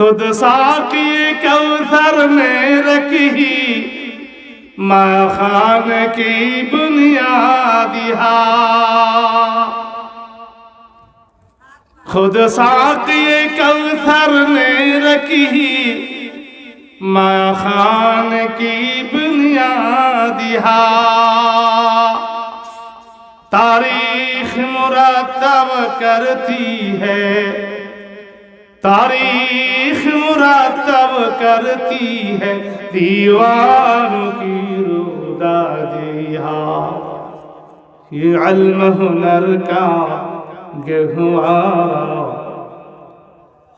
خود ساقی کوثر میں رکھی۔ ماں خان کی بنیاد خود ساقی کوثر نے رکھی۔ ماں خان کی بنیاد تاریخ مرتب کرتی ہے۔ تاریخ کرتی ہے دیوانوں کی رودا دیا یہ علم ہنر کا گہوارا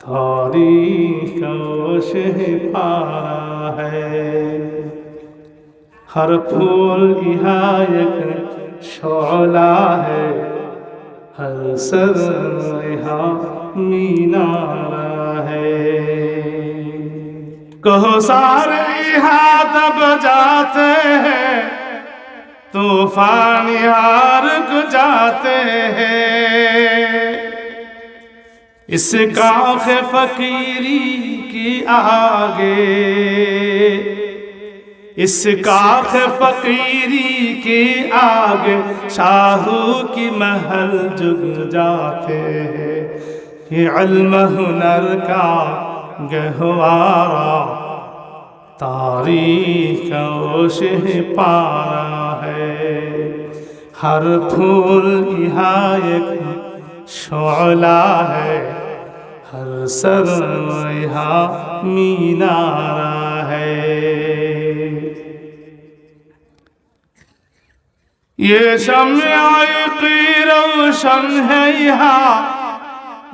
تاریخ کا شہ ہے۔ ہر پھول یہاں ایک شعلہ ہے، ہر سر یہاں مینارہ ہے۔ کہو سارے یہاں دب جاتے ہیں، طوفان یار جاتے ہیں۔ اس کاخ فقیری کی آگے، اس کاخ فقیری کی آگے شاہو کی محل جگ جاتے ہیں۔ یہ علم ہنر کا گہوارا تاریخ شہ پارا ہے۔ ہر پھول یہاں ایک شعلہ ہے۔ ہر سر یہاں مینارہ ہے۔ یہ شمع کی روشن ہے یہاں۔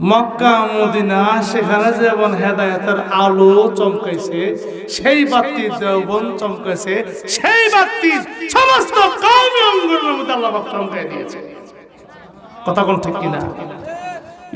মক্কা, মদিনা, সেখানে যেমন হেদায়তের আলো চমকাইছে, সেই বাতি যৌবন চমকাইছে, সেই বাতি সমস্ত কৌমি অঙ্গনের মধ্যে আল্লাহ চমকাই দিয়েছে। কথা কোন ঠিক কিনা?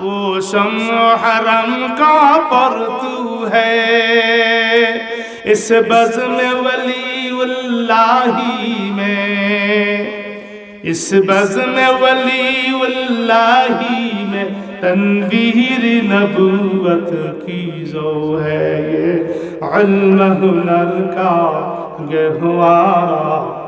پوشم حرم کا پرتو ہے۔ اس بزم ولی اللہ میں۔ اس بزم ولی اللہ میں تنویر نبوت کی زو ہے۔ یہ علم ہنر کا گہوارہ